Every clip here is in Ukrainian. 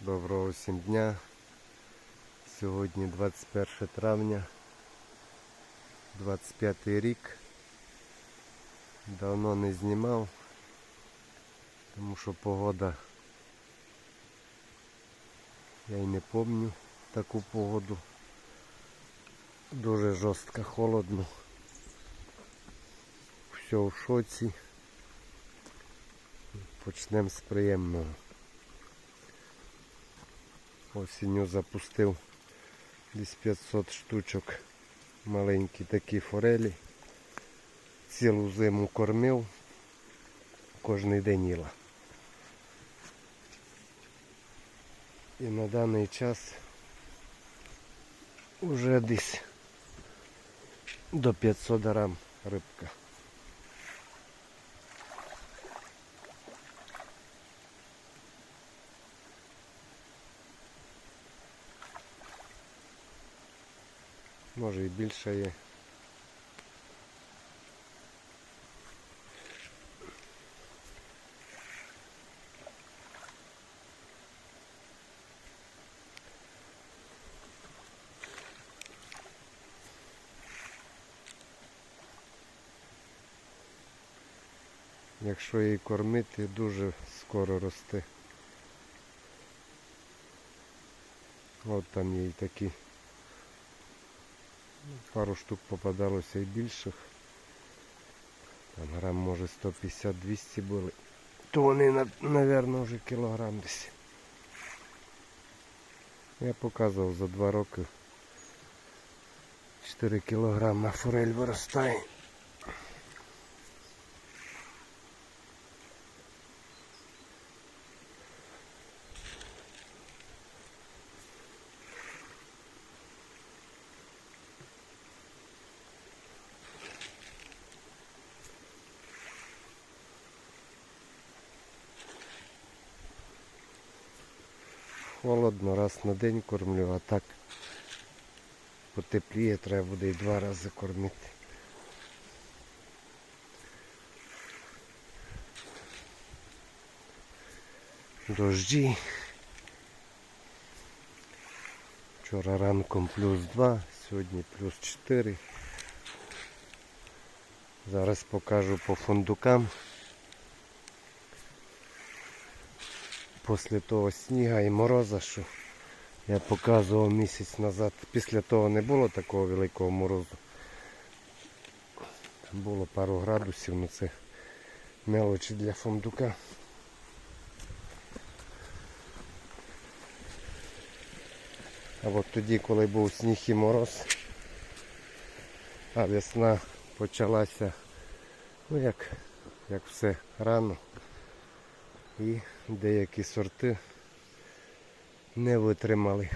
Доброго всім дня. Сьогодні 21 травня, 25 рік. Давно не знімав, тому що погода, я й не пам'ятаю таку погоду. Дуже жорстко, холодно. Все в шоці. Почнемо з приємного. Осінню запустив десь 500 штучок маленькі такі форелі. Цілу зиму кормив, кожний день їла. І на даний час вже десь до 500 грам рибка. Може і більше є. Якщо її кормити, дуже скоро росте. От там є і такі пару штук попадалося і більших. Там грам може 150-200 були. То вони, напевно, вже кілограм десь. Я показував за два роки 4 кілограма форель виростає. Холодно, на день кормлю, а так потепліє, треба буде і два рази кормити. Дожді. Вчора ранком плюс 2, сьогодні плюс 4. Зараз покажу по фундукам. Після того сніга і мороза, що я показував місяць назад. Після того не було такого великого морозу. Там було пару градусів, але це мелочі для фундука. А от тоді, коли був сніг і мороз, а весна почалася, ну як, як все рано. І деякі сорти не витримали.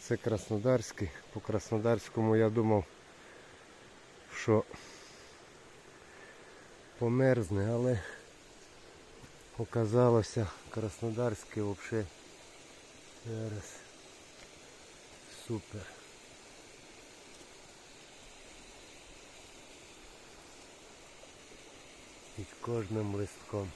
Це Краснодарський. По Краснодарському я думав, що померзне, але оказалося Краснодарський взагалі зараз супер. Під кожним листком.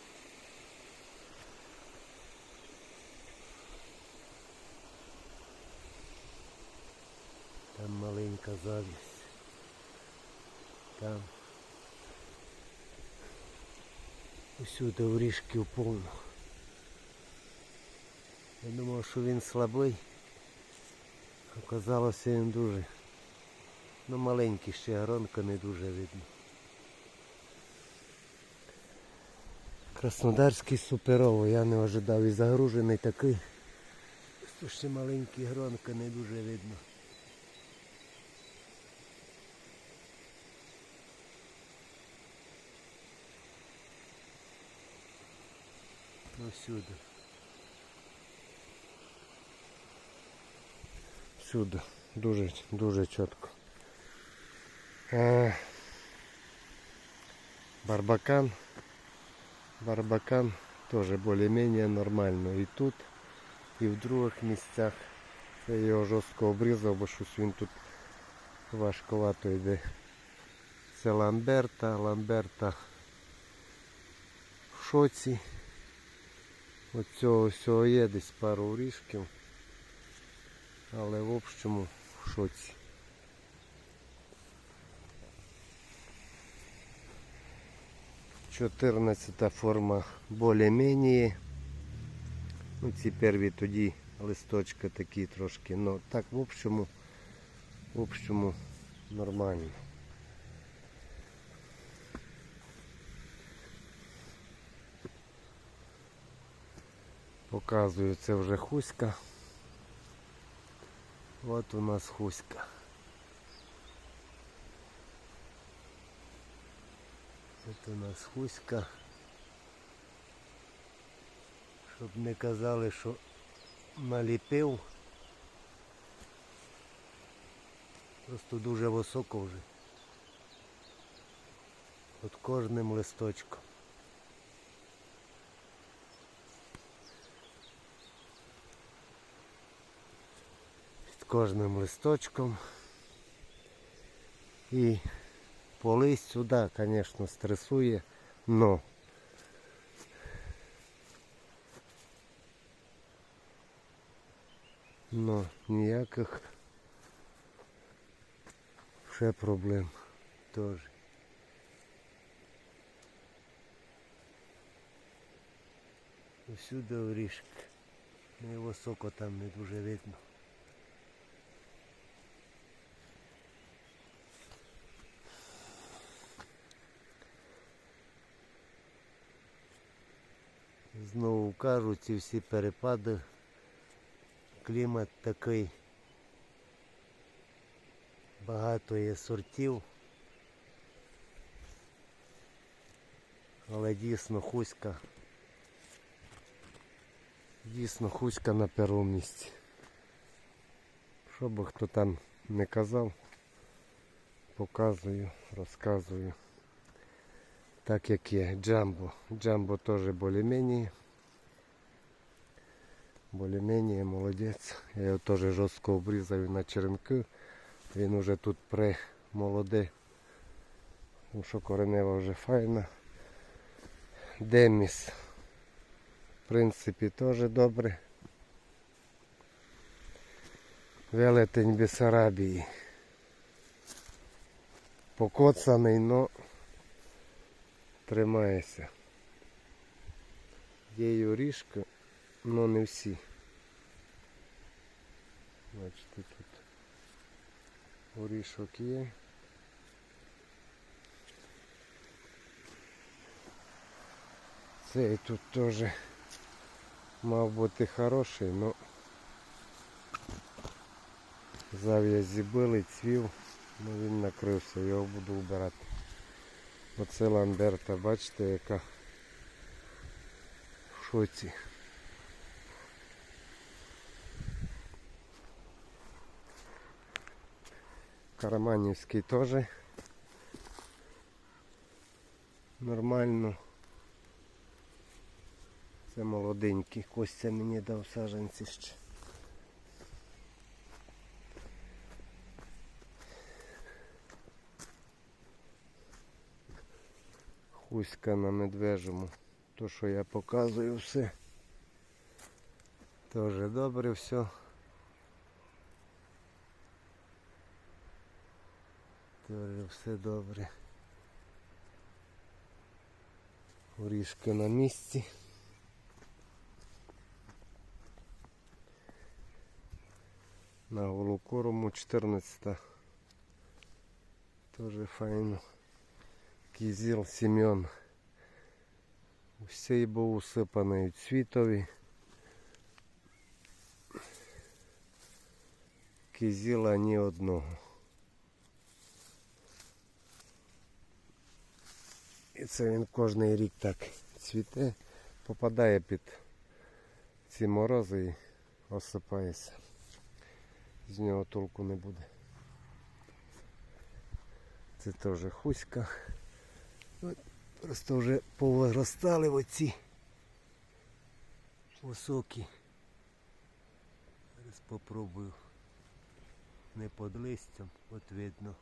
Там маленька завість. Там усюди орішків повно. Я думав, що він слабий. Оказалося він дуже. Ну маленький ще гронка не дуже видно. Краснодарський суперово, я не ожидав і загружений такий. Що ще маленький гронка не дуже видно. Ну сюди. Сюди. Дуже, дуже чітко. А, барбакан. Барбакан теж більш-менш нормально. І тут, і в других місцях. Я його жорстко обрізав, бо щось він тут важковато йде. Це Ламберта, Ламберта в шоці. От цього всього є десь пару орішків. Але в общому в шоці. Чотирнадцята форма більш-менш. Ну, ці перві тоді листочки такі трошки. Ну так в общому, в общому нормально. Показую, це вже хуська. От у нас хуська. От у нас хуська. Щоб не казали, що наліпив. Просто дуже високо вже. От кожним листочком. Кожним листочком. І по листю, да, звісно, стресує, но но ніяких ще проблем теж. Всюди орішки. Ну і високо там не дуже видно. Знову кажу, ці всі перепади. Клімат такий. Багато є сортів. Але дійсно хуська. Дійсно хуська на першому місці. Що би хто там не казав, показую, розказую. Так як є. Джамбо. Джамбо теж більш-менш. Більш-менш молодець. Я його теж жорстко обрізаю на черенки. Він уже тут при молоде. Тому що коренева вже файна. Деміс. В принципі, теж добре. Велетень Бесарабії. Покоцаний, но тримається. Є й але не всі. Бачите, тут орішок є. Цей тут теж мав бути хороший, но зав'язі били, цвів, ну він накрився, його буду вбирати. Оце Ламберта, бачите, яка в шоці. Караманівський теж нормально. Це молоденький. Костя мені дав саженці ще. Хуська на медвежому. То, що я показую все. Тоже добре все. Тоже все добре. Орішки на місці. На голокорому 14. Тоже файно. Кізіл Сім'ян. Усей був усипаний цвітові. Кізіла ні одного. Це він кожний рік так цвіте, попадає під ці морози і осипається. З нього толку не буде. Це теж хуська. Просто вже повиростали оці високі. Зараз попробую не під листям, от видно.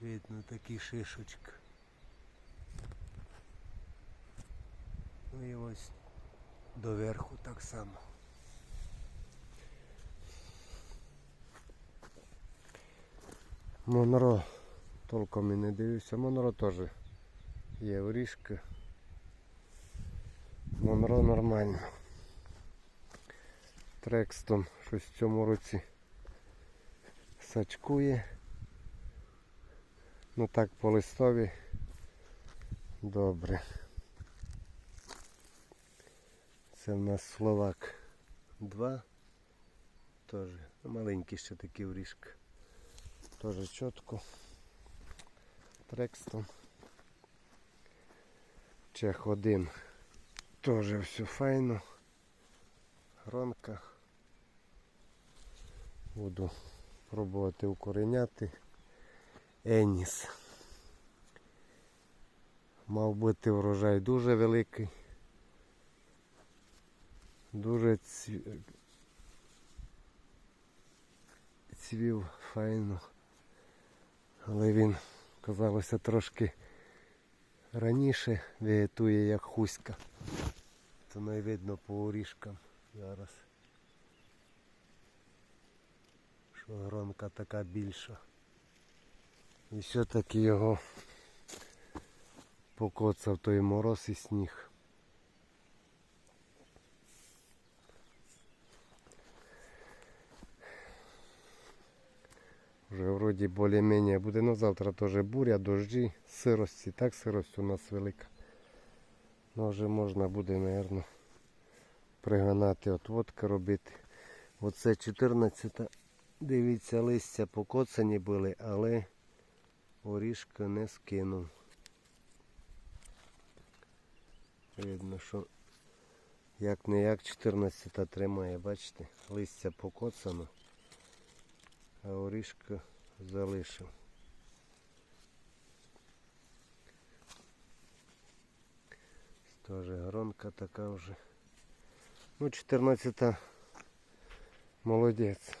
Видно такі шишечки. Ну і ось доверху так само. Монро толком і не дивився. Монро теж є орішки. Монро нормально. Трекстон щось в цьому році сачкує. Ну так по листові добре. Це в нас Словак 2. Теж маленький ще такий орішки. Теж чітко. Трекстон. Чех 1. Теж все файно. Гронка. Буду пробувати укореняти. Еніс. Мав бути врожай дуже великий. Дуже цві... цвів файно. Але він, казалося, трошки раніше вегетує як хуська. Це не видно по орішкам зараз. Що гронка така більша. І все-таки його покоцав той мороз і сніг. Вже вроді більш-менш буде, ну завтра теж буря, дожді, сирості, так сирость у нас велика. Ну вже можна буде, мабуть, пригинати, отводки робити. Оце 14 дивіться, листя покоцані були, але орішка не скинув. Видно, що як не як 14 тримає, бачите, листя покоцано, а орішка залишив. Теж гронка така вже. Ну, 14 молодець.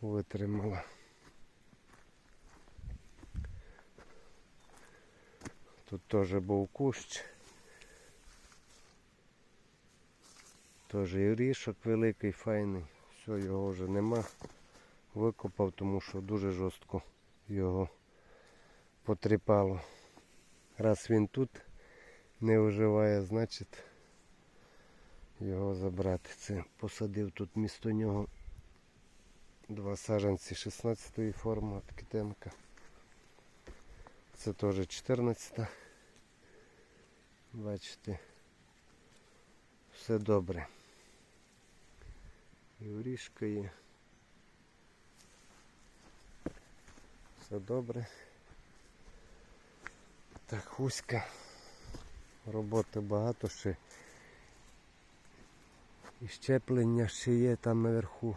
Витримала. Тут теж був кущ. Теж і рішок великий, файний. Все, його вже нема. Викопав, тому що дуже жорстко його потріпало. Раз він тут не виживає, значить його забрати. Це посадив тут місто нього два саджанці 16 форми від китенка. Це теж 14. Бачите, все добре. І орішка є. Все добре. Так, хуська. Роботи багато ще. І щеплення ще є там наверху.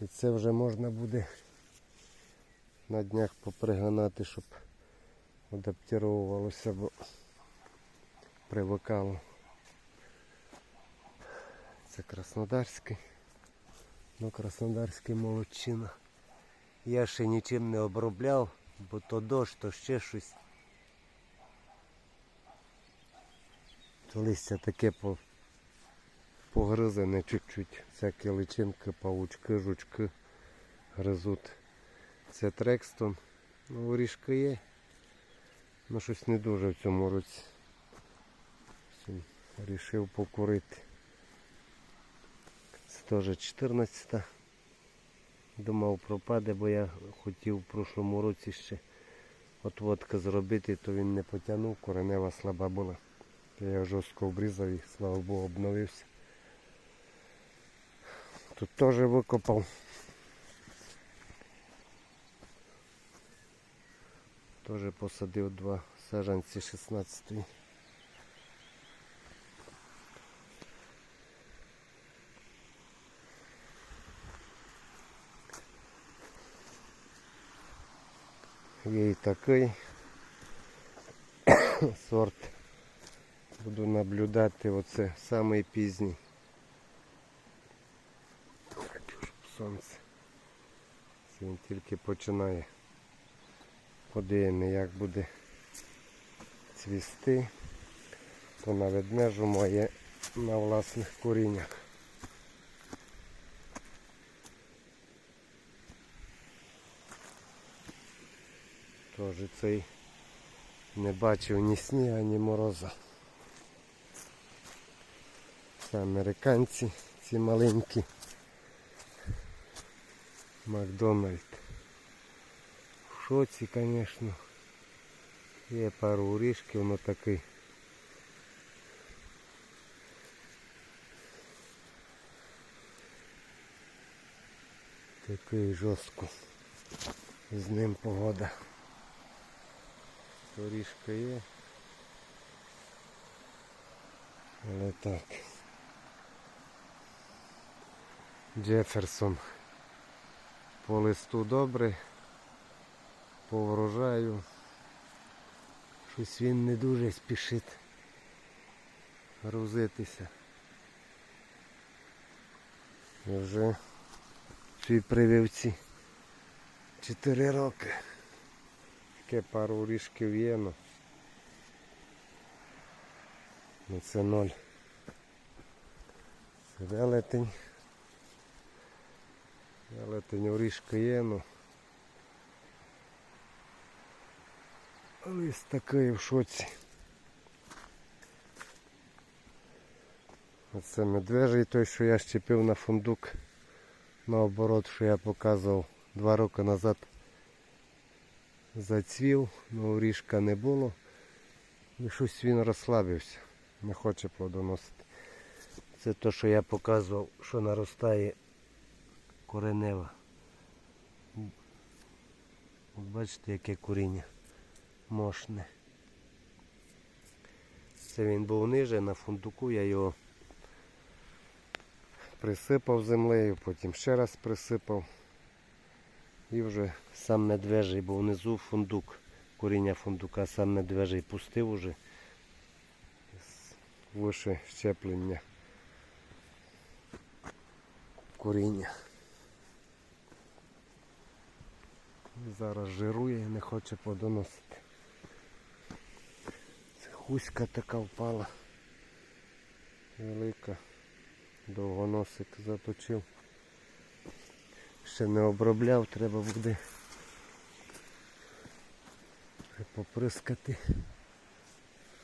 І це вже можна буде на днях попригинати, щоб адаптировувалося, бо привикало. Це Краснодарський. Ну, Краснодарський молодчина. Я ще нічим не обробляв, бо то дощ, то ще щось. То листя таке по, погризане чуть-чуть. Всякі личинки, павучки, жучки гризуть. Це Трекстон. Ну, є. Ну щось не дуже в цьому році. Рішив покурити. Це теж 14. Думав пропаде, бо я хотів в прошлому році ще отводка зробити, то він не потягнув, коренева слаба була. Я жорстко обрізав і слава Богу обновився. Тут теж викопав. Теж посадив два саджанці 16 -ї. Є і такий сорт. Буду наблюдати оце самий пізній. Сонце. Це він тільки починає. Подивимо, як буде цвісти, то на ведмежу моє на власних коріннях. Тож цей не бачив ні сніга, ні мороза. Це американці, ці маленькі. Макдональд. Шоці, звісно. Є пару урішків, но такий. Такий жорстко. З ним погода. Орішка є. Але так. Джеферсон. По листу добре. По врожаю. Щось він не дуже спішить грузитися. Вже цій прививці 4 роки. Таке пару орішків є, ну. Ну це ноль. Це велетень. Велетень орішка є, ну. Лист такий в шоці. Оце медвежий той, що я щепив на фундук. Наоборот, що я показував два роки назад зацвів, але орішка не було. І щось він розслабився, не хоче плодоносити. Це те, що я показував, що наростає коренева. Бачите, яке коріння мощне. Це він був ниже на фундуку, я його присипав землею, потім ще раз присипав. І вже сам медвежий, бо внизу фундук, коріння фундука, сам медвежий пустив уже вище щеплення коріння. Зараз жирує не хоче подоносити. Це хуська така впала. Велика. Довгоносик заточив. Ще не обробляв, треба буде поприскати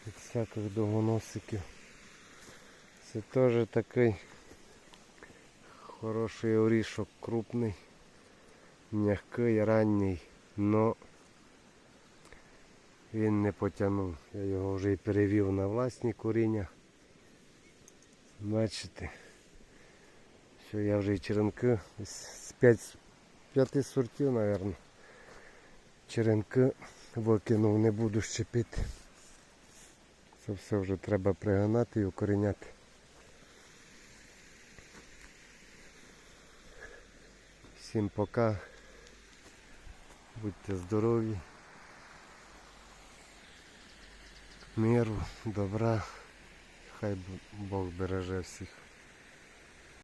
від всяких довгоносиків. Це теж такий хороший орішок, крупний, м'який, ранній, но він не потягнув. Я його вже і перевів на власні коріння. Бачите. Все, я вже і черенки з 5, 5 сортів, мабуть. Черенки викинув, не буду щепити. Це все вже треба пригинати і укоріняти. Всім пока. Будьте здорові. Миру, добра. Хай Бог береже всіх.